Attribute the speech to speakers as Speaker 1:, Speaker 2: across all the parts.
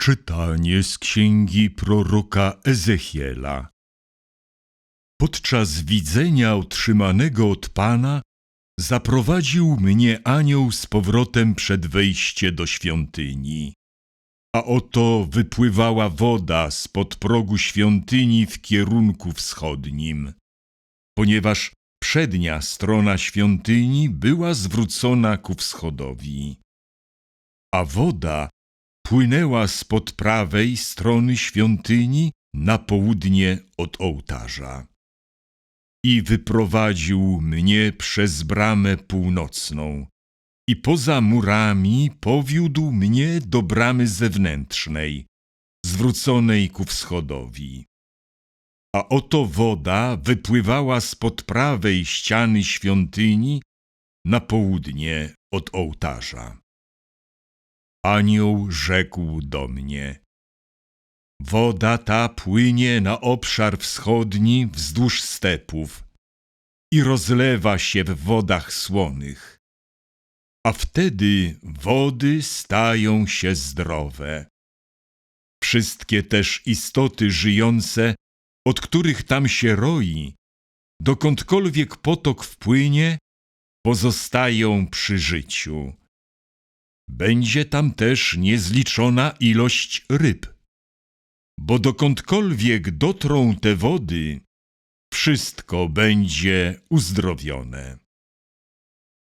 Speaker 1: Czytanie z księgi proroka Ezechiela. Podczas widzenia otrzymanego od Pana zaprowadził mnie anioł z powrotem przed wejście do świątyni. A oto wypływała woda spod progu świątyni w kierunku wschodnim, ponieważ przednia strona świątyni była zwrócona ku wschodowi. A woda płynęła spod prawej strony świątyni na południe od ołtarza. I wyprowadził mnie przez bramę północną i poza murami powiódł mnie do bramy zewnętrznej, zwróconej ku wschodowi. A oto woda wypływała spod prawej ściany świątyni na południe od ołtarza. Anioł rzekł do mnie: Woda ta płynie na obszar wschodni wzdłuż stepów i rozlewa się w wodach słonych. A wtedy wody stają się zdrowe. Wszystkie też istoty żyjące, od których tam się roi, dokądkolwiek potok wpłynie, pozostają przy życiu. Będzie tam też niezliczona ilość ryb, bo dokądkolwiek dotrą te wody, wszystko będzie uzdrowione.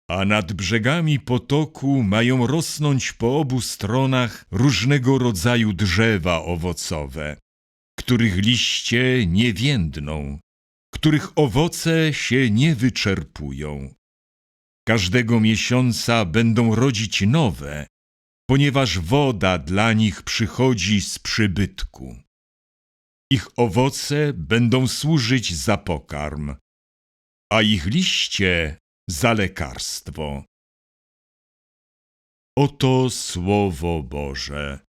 Speaker 1: A nad brzegami potoku mają rosnąć po obu stronach różnego rodzaju drzewa owocowe, których liście nie więdną, których owoce się nie wyczerpują. Każdego miesiąca będą rodzić nowe, ponieważ woda dla nich przychodzi z przybytku. Ich owoce będą służyć za pokarm, a ich liście za lekarstwo. Oto Słowo Boże.